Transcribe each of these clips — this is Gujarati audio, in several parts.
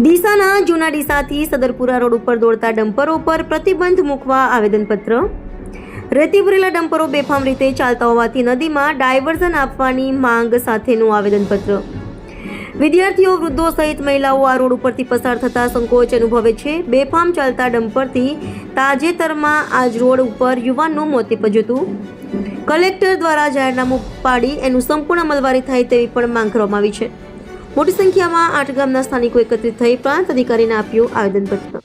ડીસાના જૂના ડીસાથી સદરપુરા રોડ ઉપર દોડતા ડમ્પરો પર પ્રતિબંધ મૂકવા આવેદનપત્ર. રેતી ભરેલા ડમ્પરો બેફામ રીતે ચાલતા હોવાથી નદીમાં ડાયવર્ઝન આપવાની માંગ સાથેનું આવેદનપત્ર. વિદ્યાર્થીઓ, વૃદ્ધો સહિત મહિલાઓ આ રોડ ઉપરથી પસાર થતા સંકોચ અનુભવે છે. બેફામ ચાલતા ડમ્પરથી તાજેતરમાં આજ રોડ ઉપર યુવાનનું મોત નીપજ્યું કલેક્ટર દ્વારા જાહેરનામું પાડી એનું સંપૂર્ણ અમલવારી થાય તેવી પણ માંગ કરવામાં આવી છે. મોટી સંખ્યામાં આઠ ગામના સ્થાનિકો એકત્રિત થઈ પ્રાંત અધિકારીને આપ્યું આવેદનપત્ર.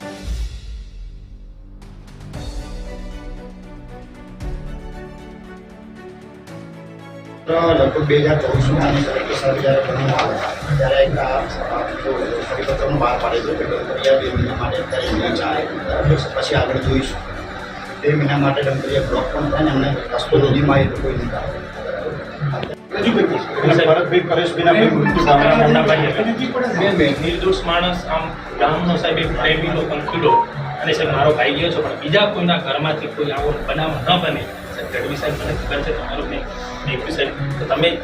લગભગ બે હજાર ચોવીસમાં સર જ્યારે ભણવામાં આવે ત્યારે એક પરિપત્રનું બહાર પાડેલું કે ડંકરિયા બે મહિના માટે અત્યારે નહીં ચાલે પછી આગળ જોઈશું. બે મહિના માટે ડંકરિયા બ્લોક પણ થાય ને એમને રસ્તો નદીમાં એ લોકો નીકળે નિર્દોષ માણસ આમ ગામનો સાહેબ એક પ્રેમીનો પંખીડો અને સાહેબ મારો ભાઈ ગયો છે પણ બીજા કોઈના ઘરમાંથી કોઈ આવો બનાવ ન બને. સાહેબ ગઢવી સાહેબ મને ખબર છે તમારું મેં દેખ્યું સાહેબ. તો તમે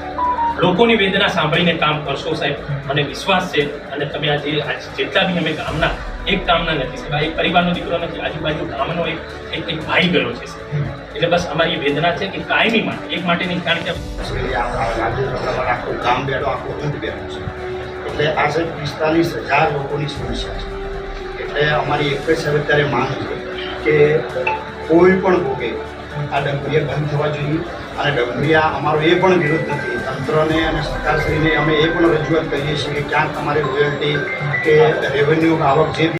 લોકોની વેદના સાંભળીને કામ કરશો સાહેબ. મને વિશ્વાસ છે. અને તમે આજે આજ જેટલા બી અમે ગામના એક ગામના નથી સાહેબ. એક પરિવારનો દીકરો નથી, આજુબાજુ ગામનો એક એક એક ભાઈ ગયો છે એટલે બસ અમારી વેદના છે કે કાયમી માટે, એક માટે નહીં કારણ કે આખું ગામ બેડો આખું ઊંટ બેડો છે. એટલે આ સાહેબ પિસ્તાલીસ હજાર લોકોની સમસ્યા છે. એટલે અમારી એક જ સાહેબ અત્યારે માંગ છે કે કોઈ પણ ભોગે આ ડંગરિયા બંધ થવા જોઈએ. અને ડંગરિયા અમારો એ પણ વિરોધ નથી. તંત્રને અને સરકારશ્રીને અમે એ પણ રજૂઆત કરીએ છીએ કે ક્યાંક અમારી રોયલ્ટી કે રેવન્યુ આવક જે